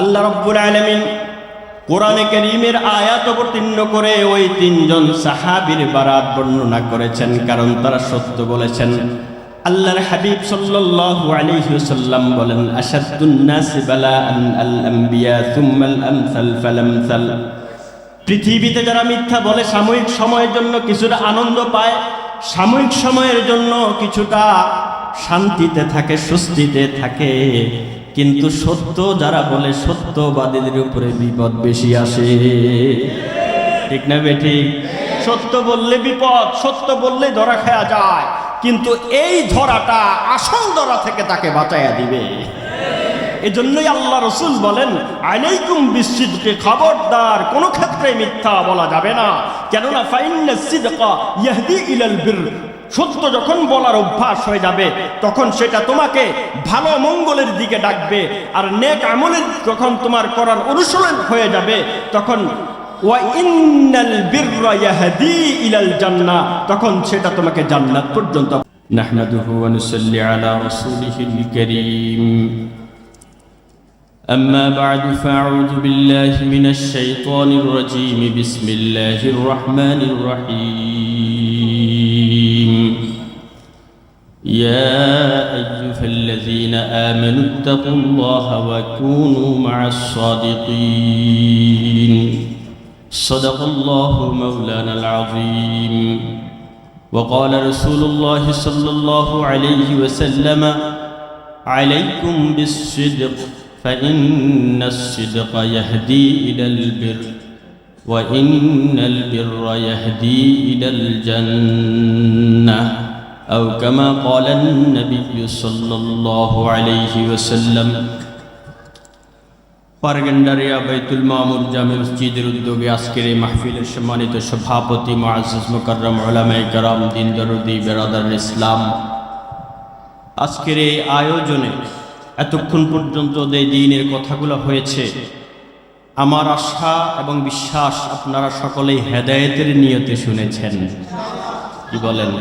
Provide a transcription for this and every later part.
আল্লাহ রব্বুল আলমিন কোরআনে করিমের আয়াত অবতীর্ণ করে ওই তিনজন সাহাবীর বারাত বর্ণনা করেছেন, কারণ তারা সত্য বলেছেন। আল্লাহর হাবিব সাল্লাল্লাহু আলাইহি ওয়াসাল্লাম বলেন, আশাদ্দুন নাসি বালাআন আল আম্বিয়া থুম্মাল আমসাল ফালামসাল। পৃথিবীতে যারা মিথ্যা বলে সাময়িক সময়ের জন্য কিছুটা আনন্দ পায়, সাময়িক সময়ের জন্য কিছুটা শান্তিতে থাকে, স্বস্তিতে থাকে। কিন্তু সত্য যারা বলে সত্যবাদীদের উপরে বিপদ বেশি আসে। ঠিক না বেঠি সত্য বললে বিপদ, সত্য বললে ধরা খাওয়া যায়। কিন্তু এই ধরাটা আসল ধরা থেকে তাকে বাঁচাইয়া দিবে। এজন্যই আল্লাহ রসুল বলেন, আলাইকুম বিসিদকে খবরদার, কোনো ক্ষেত্রে মিথ্যা বলা যাবে না। কেননা ফাইন্না সিদকা ইয়াহদি ইলাল বির সত্য যখন বলার অভ্যাস হয়ে যাবে তখন সেটা তোমাকে ভালো মঙ্গলের দিকে ডাকবে আর নেক আমলের যখন তোমার করার অনুসরণ হয়ে যাবে তখন ওয়া ইন্নাল বিররা ইয়াহদি ইলাল জান্নাহ তখন সেটা তোমাকে জান্নাত পর্যন্ত নাহমাদুহু ওয়া নুসাল্লি আলা রাসূলিহিল কারীম أما بعد فأعوذ بالله من الشيطان الرجيم بسم الله الرحمن الرحيم يا أيها الذين آمنوا اتقوا الله وكونوا مع الصادقين. صدق الله مولانا العظيم. وقال رسول الله صلى الله عليه وسلم عليكم بالصدق فإن الصدق يهدي إلى البر وإن البر يهدي إلى الجنة. أو كما قال النبي صلى الله عليه وسلم পারগেন্ডারিয়া বাইতুল মামুর জামে মসজিদের উদ্যোগে আজকের এই মাহফিলের সম্মানিত সভাপতি মুআজ্জিজ মুকাররম উলামায়ে কেরাম দিন দরদি বেরাদার ইসলাম আজকের এই আয়োজনে এতক্ষণ পর্যন্ত যে দিনের কথাগুলো হয়েছে আমার আশা এবং বিশ্বাস আপনারা সকলেই হেদায়েতের নিয়তে শুনেছেন কি বলেন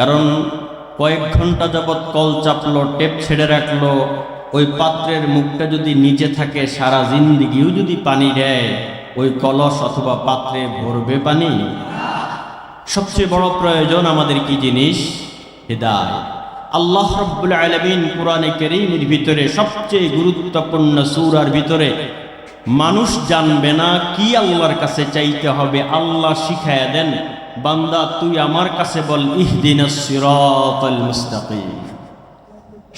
কারণ কয়েক ঘণ্টা যাবৎ কল চাপলো, টেপ ছেড়ে রাখল, ওই পাত্রের মুখটা যদি নিচে থাকে, সারা জিন্দিগিও যদি পানি দেয়, ওই কলস অথবা পাত্রে ভরবে পানি? সবচেয়ে বড় প্রয়োজন আমাদের কি জিনিস? হেদায়। আল্লাহ রব্বুল আলমিন কোরআনে কেরিমের ভিতরে সবচেয়ে গুরুত্বপূর্ণ সুরার ভিতরে, মানুষ জানবে না কি আল্লাহর কাছে চাইতে হবে, আল্লাহ শিখায় দেন। বান্দা, তুই আমার কাছে বল, ইহদিন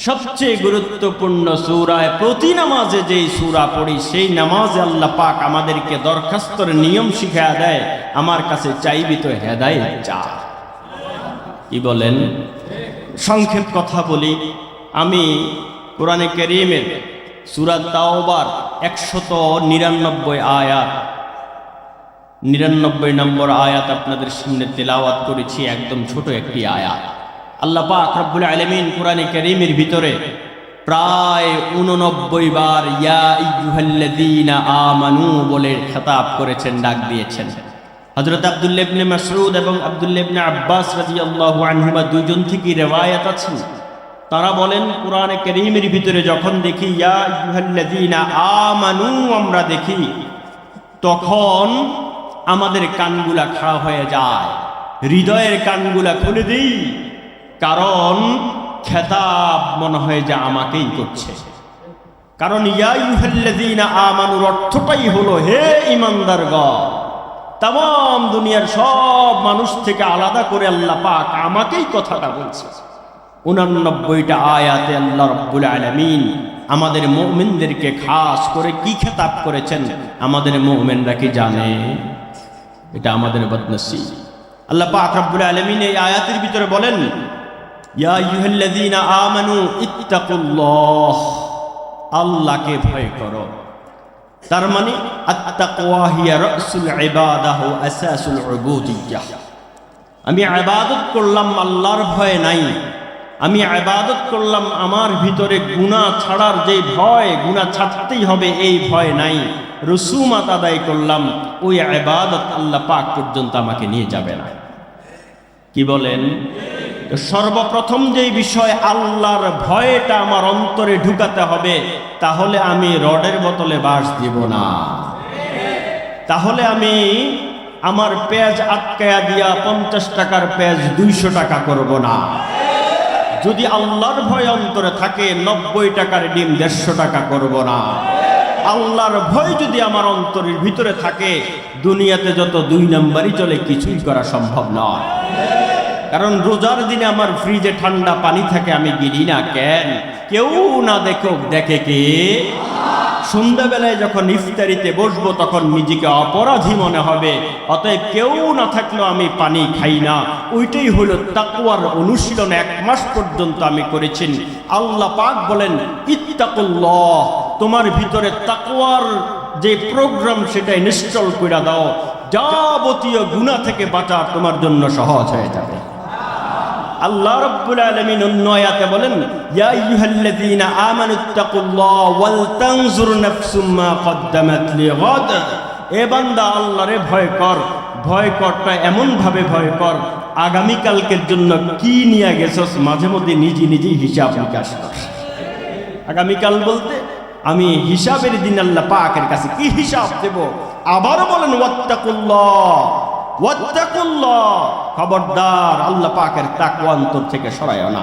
সবচেয়ে গুরুত্বপূর্ণ সুরায় প্রতি নামাজে যেই সুরা পড়ি, সেই নামাজে আল্লাহ পাক আমাদেরকে দরখাস্তর নিয়ম শিখা দেয়, আমার কাছে চাইবি তো হেদায় চা। কি বলেন? সংক্ষেপ কথা বলি, আমি কোরআনে করিমের সুরাত তাওবার একশত নিরানব্বই আয়াত নিরানব্বই নম্বর আয়াত আপনাদের সামনে তেলাওয়াত করেছি, একদম ছোট একটি আয়াত। আল্লাহ পাক আলমিন কোরআনে করিমের ভিতরে প্রায় উননব্বই বার ইয়া আমানু বলে খেতাব করেছেন, ডাক দিয়েছেন। হযরত আব্দুল্লাহ ইবনে মাসউদ এবং আব্দুল্লাহ ইবনে আব্বাস রাদিয়াল্লাহু আনহুমা দুইজন থেকে রিওয়ায়াত আছে তারা বলেন, কোরআনে করিমের ভিতরে যখন দেখি ইয়া ইয়ুহাল্লাযীনা আমানু আমরা দেখি, তখন আমাদের কানগুলা খাড়া হয়ে যায়। হৃদয়ের কানগুলা খুলে দিই, কারণ খেতাব মনে হয় যে আমাকেই করছে। কারণ আমানুর অর্থটাই হলো, হে ইমানদার তাম দুনিয়ার সব মানুষ থেকে আলাদা করে আল্লাহ পাক আমাকেই কথাটা বলছে। উনানব্বইটা আয়াতে আল্লাহ রব্বুল আলমিন আমাদের মুমিনদেরকে খাস করে কি খেতাব করেছেন? আমাদের মুমিনরা কি জানে? এটা আমাদের বদনসি আল্লাহ পাক রব্বুল আলমিন এই আয়াতের ভিতরে বলেন, ইয়া ইউহাল্লাযীনা আমানু ইত্তাকুল্লাহ। আল্লাহকে ভয় করো। তার মানে আত্তাকওয়া হিয়া রাসুল ইবাদাহ আসাসুল উবুদিয়্যাহ আমি ইবাদত করলাম আল্লাহর ভয় নাই। আমি ইবাদত করলাম, আমার ভিতরে গুনাহ ছাড়ার যে ভয়, গুনাহ ছাড়তেই হবে, এই ভয় নাই। রসুমাত আদায় করলাম, ওই ইবাদত আল্লাহ পাক পর্যন্ত আমাকে নিয়ে যাবে না। কি বলেন? সর্বপ্রথম যেই বিষয়, আল্লাহর ভয়টা আমার অন্তরে ঢুকাতে হবে, তাহলে আমি রডের বোতলে বাস দিব না। তাহলে আমি আমার পেঁয়াজ আটকায়া দিয়া পঞ্চাশ টাকার পেঁয়াজ দুইশো টাকা করব না। যদি আল্লাহর ভয় অন্তরে থাকে, নব্বই টাকার ডিম দেড়শো টাকা করব না। আল্লাহর ভয় যদি আমার অন্তরের ভিতরে থাকে, দুনিয়াতে যত দুই নাম্বারই চলে, কিছুই করা সম্ভব নয়। কারণ রোজার দিনে আমার ফ্রিজে ঠান্ডা পানি থাকে, আমি গিরি না, কেন? কেউ না দেখুক, দেখে কে? সন্ধ্যাবেলায় যখন ইফতারিতে বসবো, তখন নিজেকে অপরাধী মনে হবে। অতএব কেউ না থাকলেও আমি পানি খাই না। ওইটাই হলো তাকুয়ার অনুশীলন, এক মাস পর্যন্ত আমি করেছি। আল্লাহ পাক বলেন, ইত্তাকুল্লাহ, তোমার ভিতরে তাকুয়ার যে প্রোগ্রাম সেটাই নিশ্চল করে দাও। যাবতীয় গুণা থেকে বাঁচা তোমার জন্য সহজ হয়ে যাবে। আল্লাহ রাব্বুল আলামিন অন্য আয়াতে বলেন, ইয়া আইয়ুহাল্লাযীনা আমানুত্তাকুল্লাহ ওয়াল তানজুর নাফসুম মা কদ্দামাত লিগাদ। এ বান্দা আল্লাহরে ভয় কর, ভয় করটা এমন ভাবে ভয় কর আগামী কালকের জন্য কি নিয়ে গেছস? মাঝে মধ্যে নিজে নিজেই হিসাব নিকাশ কর। আগামীকাল বলতে, আমি হিসাবের দিন আল্লাহ পাকের কাছে কি হিসাব দেব? আবার বলেন, ওয়াত্তাকুল্লাহ। খবরদার, আল্লাহ পাকের তাকওয়া অন্তর থেকে সরায় না।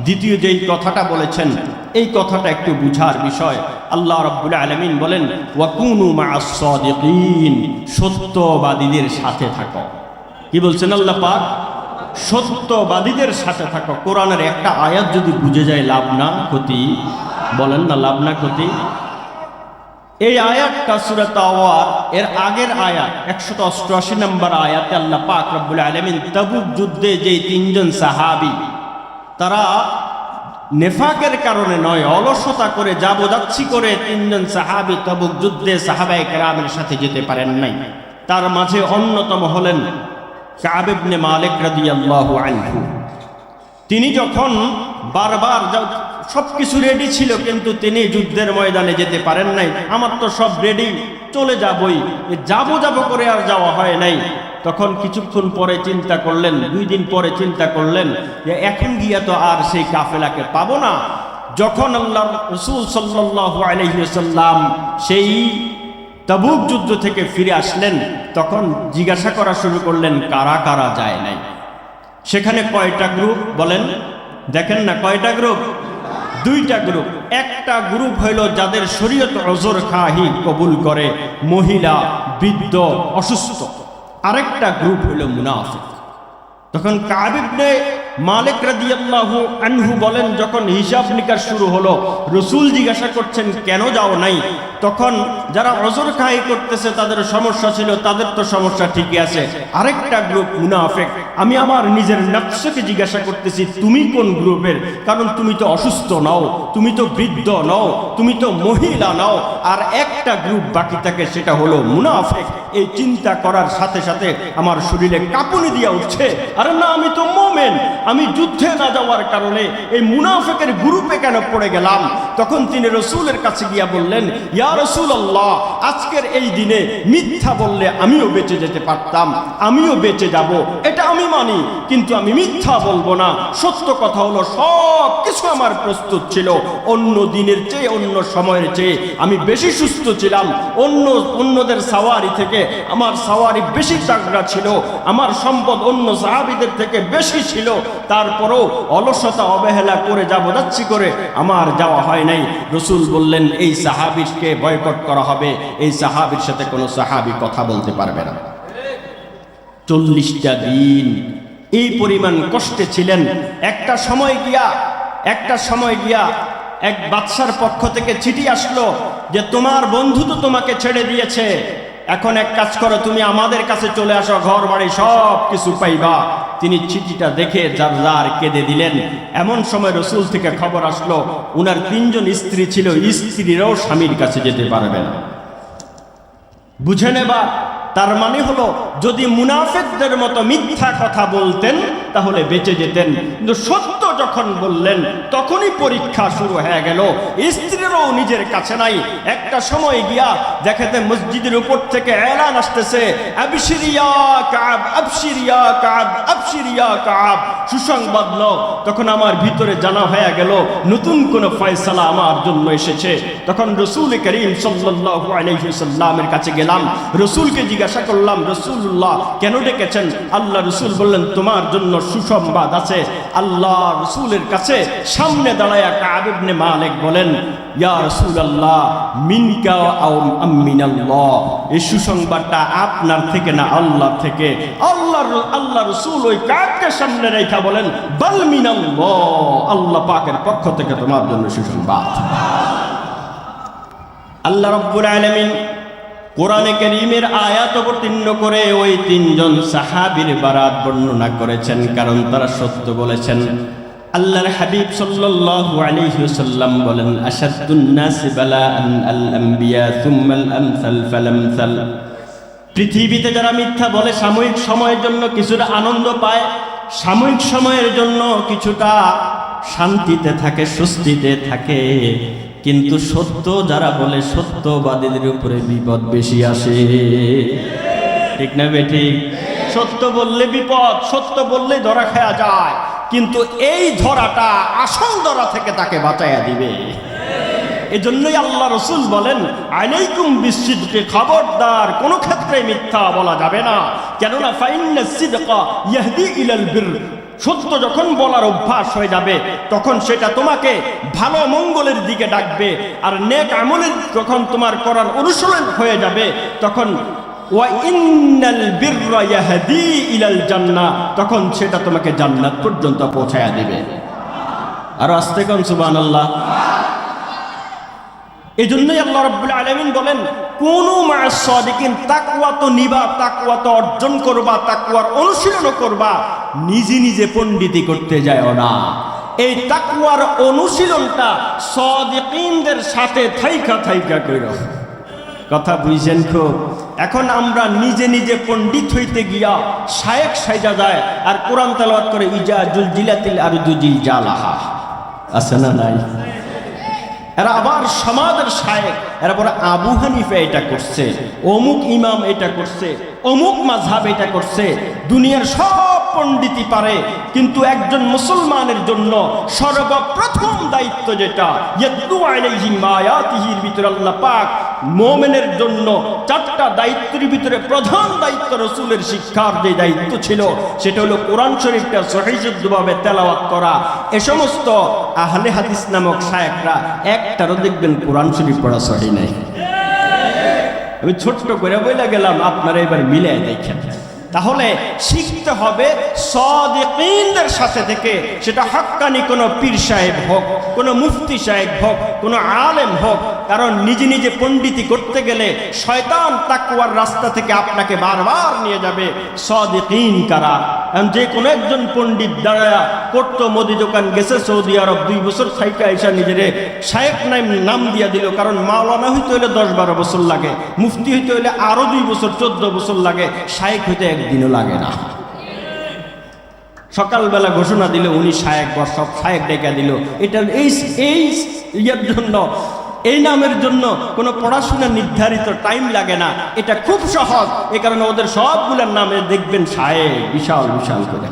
দ্বিতীয় যেই কথাটা বলেছেন, এই কথাটা একটু বুঝার বিষয়। আল্লাহ রাব্বুল আলামিন বলেন, ওয়াকুনু সাদিকিন সত্যবাদীদের সাথে থাকো। কি বলছেন আল্লাহ পাক? সত্যবাদীদের সাথে থাকো। কোরআনের একটা আয়াত যদি বুঝে যায়, লাভ না ক্ষতি? বলেন না, লাভ না ক্ষতি? এই আয়াতটা সুরাত এর আগের আয়াত, একশত অষ্টআশি নম্বর আয়াতে আল্লাহ পাক রব্বুল আলমিন তাবুক যুদ্ধে যে তিনজন সাহাবি, তারা নেফাকের কারণে নয়, অলসতা করে যাবো-যাচ্ছি করে তিনজন সাহাবি তাবুক যুদ্ধে সাহাবায়ে কেরামের সাথে যেতে পারেন নাই। তার মাঝে অন্যতম হলেন কাবিবনে মালিক রাদিয়াল্লাহু আনহু। তিনি যখন বারবার সব কিছু রেডি ছিল, কিন্তু তিনি যুদ্ধের ময়দানে যেতে পারেন নাই। আমার তো সব রেডি চলে যাবই। যাব যাব করে আর যাওয়া হয় নাই। তখন কিছুক্ষণ পরে চিন্তা করলেন, দুই দিন পরে চিন্তা করলেন যে এখন গিয়া তো আর সেই কাফেলাকে পাবো না। যখন আল্লাহ রসুল সাল্লাহ আলহিসাল্লাম সেই তাবুক যুদ্ধ থেকে ফিরে আসলেন, তখন জিজ্ঞাসা করা শুরু করলেন, কারা কারা যায় নাই? সেখানে কয়টা গ্রুপ বলেন? দেখেন না, কয়টা গ্রুপ দুইটা গ্রুপ একটা গ্রুপ হইল যাদের শরীয়ত অজর খাহি কবুল করে, মহিলা, বৃদ্ধ, অসুস্থ। আরেকটা গ্রুপ হইল মুনাফিক। তখন কাবিবনে মালিক রাদিয়াল্লাহু আনহু বলেন, যখন হিসাব নিকাশ শুরু হলো, রসুল জিজ্ঞাসা করছেন, কেন যাও নাই? তখন যারা অজর খাই করতেছে, তাদের সমস্যা ছিল, তাদের তো সমস্যা ঠিকই আছে। আরেকটা গ্রুপ মুনাফেক, আমি আমার নিজের নকশকে জিজ্ঞাসা করতেছি, তুমি কোন গ্রুপের কারণ তুমি তো অসুস্থ নও, তুমি তো বৃদ্ধ নও, তুমি তো মহিলা নও। আর একটা গ্রুপ বাকি থাকে, সেটা হলো মুনাফেক। এই চিন্তা করার সাথে সাথে আমার শরীরে কাঁপুনি দিয়া উঠছে। আরে না, আমি তো মোমেন। আমি যুদ্ধে না যাওয়ার কারণে এই মুনাফেকের গ্রুপে কেন পড়ে গেলাম? তখন তিনি রসুলের কাছে গিয়া বললেন, ইয়া রসুল আল্লাহ আজকের এই দিনে মিথ্যা বললে আমিও বেঁচে যেতে পারতাম, আমিও বেঁচে যাব। এটা আমি মানি, কিন্তু আমি মিথ্যা বলব না। সত্য কথা হলো, সব কিছু আমার প্রস্তুত ছিল। অন্য দিনের চেয়ে, অন্য সময়ের চেয়ে আমি বেশি সুস্থ ছিলাম। অন্য, অন্যদের সাওয়ারি থেকে আমার সাওয়ারি বেশি চাকরা ছিল। আমার সম্পদ অন্য সাহাবিদের থেকে বেশি ছিল। তারপরও অলসতা, অবহেলা করে যাব যাচ্ছি করে আমার যাওয়া হয় নাই। রসুল বললেন, এই সাহাবিরকে বয়কট করা হবে। এই সাহাবির সাথে কোনো সাহাবি কথা বলতে পারবে না। চল্লিশটা দিন। এই পরিমাণ কষ্টে ছিলেন। একটা সময় গিয়া, একটা সময় গিয়া এক বাদশার পক্ষ থেকে চিঠি আসলো যে, তোমার বন্ধু তো তোমাকে ছেড়ে দিয়েছে। এখন এক কাজ করো, তুমি আমাদের কাছে চলে আসো, ঘর বাড়ি সব কিছু পাইবা। তিনি চিঠিটা দেখে যার যার কেঁদে দিলেন। এমন সময় রসুল থেকে খবর আসলো, উনার তিনজন স্ত্রী ছিল, স্ত্রীরাও স্বামীর কাছে যেতে পারবে না। বুঝে নেবা তার মানে হলো যদি মুনাফেকদের মতো মিথ্যা কথা বলতেন তাহলে বেঁচে যেতেন। কিন্তু সত্য যখন বললেন, তখনই পরীক্ষা শুরু হয়ে গেল। স্ত্রীরও নিজের কাছে নাই। একটা সময় গিয়া দেখাতে মসজিদের উপর থেকে এলান আসতেছে সুসংবাদ তখন আমার ভিতরে জানা হয়ে গেল, নতুন ফয়সালা আমার জন্য এসেছে। তখন রসুল করিম কাছে গেলাম। রসুলকে জিজ্ঞাসা করলাম রসুল্লাহ কেন ডেকেছেন? আল্লাহ রসুল বললেন, তোমার জন্য সুসংবাদ আছে। আল্লাহ রসুলের কাছে সামনে দাঁড়ায়া কাব ইবনে মালিক বলেন, ইয়া রসুল আল্লাহ মিনকা আমিনাল্লাহ এই সুসংবাদটা আপনার থেকে না আল্লাহ থেকে? আল্লাহ আল্লাহ রসুল ওই কাককে সামনে রেখা বলেন, বাল মিনাল্লাহ, আল্লাহ পাকের পক্ষ থেকে তোমার জন্য সুসংবাদ। আল্লাহ রব্বুল আলামিন কোরআনে করিমের আয়াত অবতীর্ণ করে ওই তিনজন সাহাবীর বারাত বর্ণনা করেছেন, কারণ তারা সত্য বলেছেন। আল্লাহর হাবিব সাল্লাল্লাহু আলাইহি ওয়াসাল্লাম বলেন, আশাদ্দুন নাস বালাআন আল আম্বিয়া থুম্মাল আমসাল ফালামসাল। পৃথিবীতে যারা মিথ্যা বলে, সাময়িক সময়ের জন্য কিছুটা আনন্দ পায়, সাময়িক সময়ের জন্য কিছুটা শান্তিতে থাকে, স্বস্তিতে থাকে। কিন্তু সত্য যারা বলে, সত্যবাদীদের উপরে বিপদ বেশি আসে। ঠিক না বেঠিক সত্য বললে বিপদ, সত্য বললে ধরা খাওয়া যায়। কিন্তু এই ধরাটা আসল ধরা থেকে তাকে বাঁচাইয়া দিবে। এই এজন্যই আল্লাহ রসুল বলেন, আলাইকুম বিসিদকে খবরদার, কোনো ক্ষেত্রে মিথ্যা বলা যাবে না। কেননা সত্য যখন বলার অভ্যাস হয়ে যাবে, তখন সেটা তোমাকে ভালো মঙ্গলের দিকে ডাকবে। আর নেক আমলের যখন তোমার করার অনুসরণ হয়ে যাবে, তখন তখন সেটা তোমাকে জান্নাত পর্যন্ত পৌঁছায়া দিবে। আর আস্তে কোন সুবহানাল্লাহ। এই জন্যই আল্লাহ রব্বুল আলমিন বলেন, কোন সাদিকিন তাকুয়া তো নিবা তাকুয়া তো অর্জন করবা তাকুয়ার অনুশীলন করবা, নিজে নিজে পণ্ডিতি করতে যায় না। এই তাকুয়ার অনুশীলনটা সদিকিনদের সাথে থাইকা থাইকা কইর। কথা বুঝছেন খুব? এখন আমরা নিজে নিজে পণ্ডিত হইতে গিয়া শায়েক সাইজা যায় আর কোরআন তেলাওয়াত করে, ইজা জুল জিলাতিল আর দুজিল জালাহা। আছে না নাই? এরা আবার সমাজের শায়েক এরা বলে, আবু হানিফা এটা করছে, অমুক ইমাম এটা করছে, অমুক মাঝহাব এটা করছে, দুনিয়ার সব পণ্ডিতই পারে, কিন্তু একজন মুসলমানের জন্য সর্বপ্রথম দায়িত্ব যেটা ভিতরে আল্লাহ পাক মোমেনের জন্য চারটা দায়িত্বের ভিতরে প্রধান দায়িত্ব রসুলের শিক্ষার যে দায়িত্ব ছিল, সেটা হলো কোরআন শরীফটা সহিশুদ্ধভাবে তেলাওয়াত করা। এ সমস্ত আহলে হাদিস নামক শায়েকরা একটারও দেখবেন কোরআন শরীফ পড়া সহি নাই। আমি ছোট্ট করে বইলা গেলাম, আপনারা এবার মিলে দেখেন। তাহলে শিখতে হবে সদিকদের সাথে থেকে, সেটা হাক্কানি কোনো পীর সাহেব হোক, কোনো মুফতি সাহেব হোক, কোনো আলেম হোক কারণ নিজে নিজে পণ্ডিতি করতে গেলে শয়তান তাকুয়ার রাস্তা থেকে আপনাকে বারবার নিয়ে যাবে। সদিকিন কারা? যে কোনো একজন পণ্ডিত দাঁড়ায়া করতো, মোদি দোকান গেছে সৌদি আরব, দুই বছর থাইকা এসা নিজেরে শায়েক নাম নাম দিয়া দিল, কারণ মাওলানা হইতে হইলে দশ বারো বছর লাগে, মুফতি হইতে হইলে আরও দুই বছর, চোদ্দ বছর লাগে শায়েক হইতে একদিনও লাগে না। সকালবেলা ঘোষণা দিল, উনি শায়েক বা সব শায়েক ডেকে দিল। এটা এই ইয়ের জন্য এই নামের জন্য কোনো পড়াশোনা নির্ধারিত টাইম লাগে না। এটা খুব সহজ। এ কারণে ওদের সবগুলোর নামে দেখবেন শায়েক বিশাল বিশাল করে।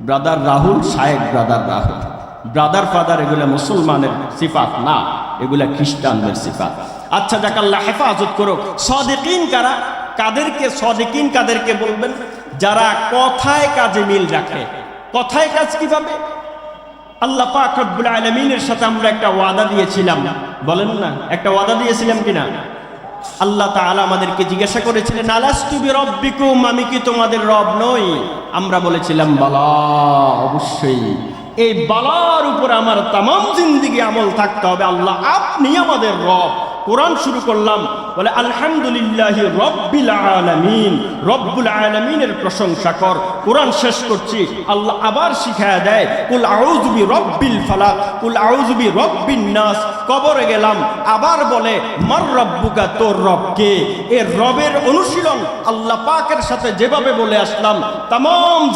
Brother Rahul Shayek brother Rahul brother father এগুলো মুসলমানের সিফাত না। এগুলা খ্রিস্টানদের সিফাত। আচ্ছা যাক, আল্লাহ হেফাজত করো সদেকিন কারা? কাদেরকে, সদেকিন কাদেরকে বলবেন? যারা কথায় কাজে মিল রাখে। কথায় কাজ কীভাবে? আল্লাহ পাক রব্বুল আলমিনের সাথে আমরা একটা ওয়াদা দিয়েছিলাম। বলেন না, একটা ওয়াদা দিয়েছিলাম কিনা? আল্লাহ তাআলা আমাদেরকে জিজ্ঞাসা করেছিলেন, আলাস্তু বিরব্বিকুম, আমি কি তোমাদের রব নই? আমরা বলেছিলাম, বালা, অবশ্যই। এই বালার উপর আমার তামাম জিন্দিগি আমল থাকতে হবে। আল্লাহ, আপনি আমাদের রব। কোরআন শুরু করলাম বলে, আলহামদুলিল্লাহ রব্বিল আলামিন, রব্বুল আলামিনের প্রশংসা কর। কোরআন শেষ করছি, আল্লাহ আবার শিখায় দেয়, কুল আউযু বি রব্বিল ফালাক, কুল আউযু বি রব্বিন নাস। কবরে গেলাম, আবার বলে, মার রব্বুকা তোর রব কে এ রবের অনুশীলন আল্লাহ পাকের সাথে যেভাবে বলে আসলাম তাম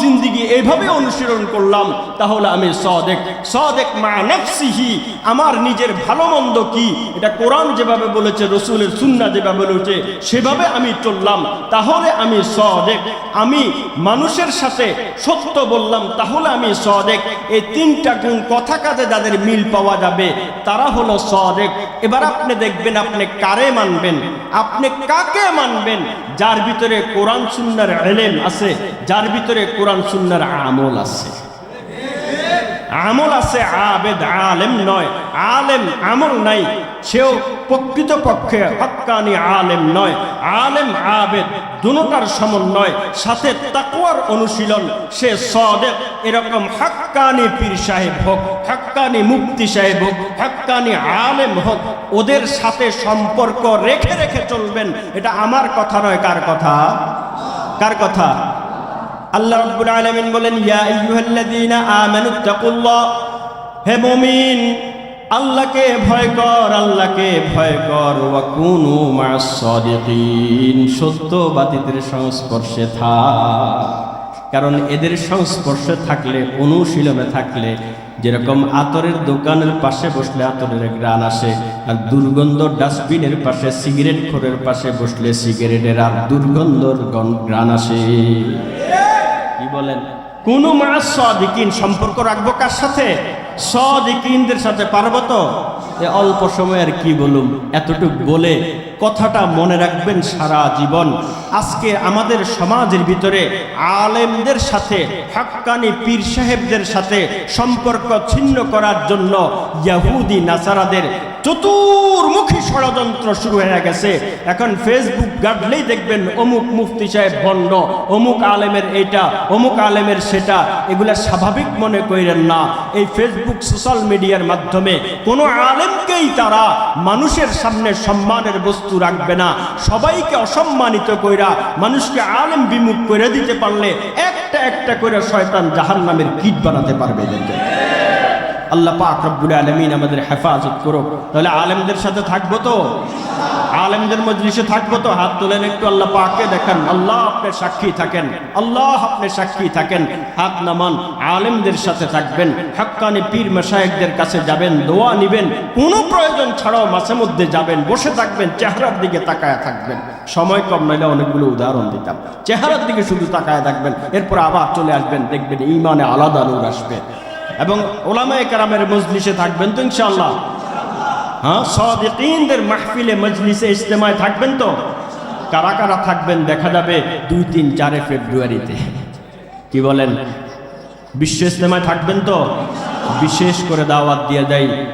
জিন্দিগি এইভাবে অনুশীলন করলাম, তাহলে আমি সদেক। সদেক মা নফসিহি, আমার নিজের ভালো মন্দ কি? এটা কোরআন যেভাবে বলেছে, রসুলের সুন্না যেভাবে বলেছে সেভাবে আমি চললাম, তাহলে আমি সদেক। আমি মানুষের সাথে সত্য বললাম, তাহলে আমি সদেক। এই তিনটা গুণ কথা কাজে যাদের মিল পাওয়া যাবে, তারা হলো সদেক। এবার আপনি দেখবেন, আপনি কারে মানবেন? আপনি কাকে মানবেন? যার ভিতরে কোরআন সুন্নার এলেম আছে, যার ভিতরে কোরআন সুন্নার আমল আছে। আমল আছে, আবেদ, আলেম নয়। আলেম আমল নাই। সেও প্রকৃত পক্ষে হক্কানি আলেম নয়। আলেম, আবেদ দুটার সমন্বয়, সাথে তাকুয়ার অনুশীলন, সে সদেব এরকম হক্কানি পীর সাহেব হোক হক্কানি মুক্তি সাহেব হোক হক্কানি আলেম হোক, ওদের সাথে সম্পর্ক রেখে রেখে চলবেন, এটা আমার কথা নয়, কার কথা? কার কথা? আল্লাহ রাব্বুল আলামিন বলেন, ইয়া আইয়ুহাল্লাযীনা আমানুত্তাকুল্লাহ হে মুমিন আল্লাহকে ভয় কর, আল্লাহকে ভয় কর। ওয়া কুনু মা'আস সাদিকিন সত্যবাদীদের সংস্পর্শে থাক। কারণ এদের সংস্পর্শে থাকলে, অনুশীলনে থাকলে, যেরকম আতরের দোকানের পাশে বসলে আতরের গ্রান আসে, আর দুর্গন্ধ ডাস্টবিনের পাশে, সিগারেট খোরের পাশে বসলে সিগারেটের আর দুর্গন্ধর গন- গ্রান আসে। কি বলেন? কোন মাস সদিকিন, সম্পর্ক রাখব কার সাথে? সদিকিনদের সাথে পারব তো? এ অল্প সময় আর কি বলুম? এতটুক বলে কথাটা মনে রাখবেন সারা জীবন। আজকে আমাদের সমাজের ভিতরে আলেমদের সাথে হাক্কানি পীর সাহেবদের সাথে সম্পর্ক ছিন্ন করার জন্য ইয়াহুদি, নাসারাদের চতুর্মুখী ষড়যন্ত্র শুরু হয়ে গেছে। এখন ফেসবুক গাটলেই দেখবেন অমুক মুফতি সাহেব বন্ড অমুক আলেমের এইটা অমুক আলেমের সেটা, এগুলা স্বাভাবিক মনে করেন না। এই ফেসবুক সোশ্যাল মিডিয়ার মাধ্যমে কোনো আলেমকেই তারা মানুষের সামনে সম্মানের বস্তু রাখবে না। সবাইকে অসম্মানিত কইরা মানুষকে আলেম বিমুখ করে দিতে পারলে একটা একটা করে শয়তান জাহান্নামের কীট বানাতে পারবে এদেরকে। আল্লাহ পাক রব্বুল আলমিন আমাদের হেফাজত করো তাহলে আলেমদের সাথে থাকব তো? আলেমদের মজলিসে থাকব তো? হাত তোলেন একটু আল্লাহ পাককে দেখেন। আল্লাহ আপনি সাক্ষী থাকেন। আল্লাহ আপনি সাক্ষী থাকেন। হাত নামান, আলেমদের সাথে থাকবেন। হাক্কানি পীর মশায়েকদের কাছে যাবেন, দোয়া নিবেন। কোনো প্রয়োজন ছাড়াও মাঝে মধ্যে যাবেন, বসে থাকবেন, চেহারার দিকে তাকায় থাকবেন। সময় কম নইলে অনেকগুলো উদাহরণ দিতাম। চেহারার দিকে শুধু তাকায় থাকবেন, এরপর আবার চলে আসবেন, দেখবেন ইমানে আলাদা নূর আসবে। এবং ওলামায় কারামের মজলিসে থাকবেন তো ইনশাল্লাহ হ্যাঁ সদিনদের মাহফিলে মজলিসে ইজতেমায় থাকবেন তো? কারা কারা থাকবেন দেখা যাবে দুই, তিন, চারে ফেব্রুয়ারিতে। কি বলেন? বিশ্ব ইজতেমায় থাকবেন তো? বিশেষ করে দাওয়াত দিয়ে দেয়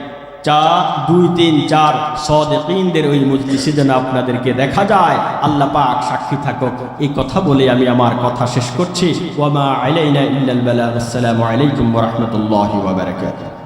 চার দুই, তিন, চার সদিকিনদের ওই মজলিসে যেন আপনাদেরকে দেখা যায়। আল্লাহ পাক সাক্ষী থাকুক। এই কথা বলে আমি আমার কথা শেষ করছি। ওয়ামা আলাইনা ইল্লাল বালাগ আসসালামু আলাইকুম ওয়া রাহমাতুল্লাহি ওয়া বারাকাতুহু।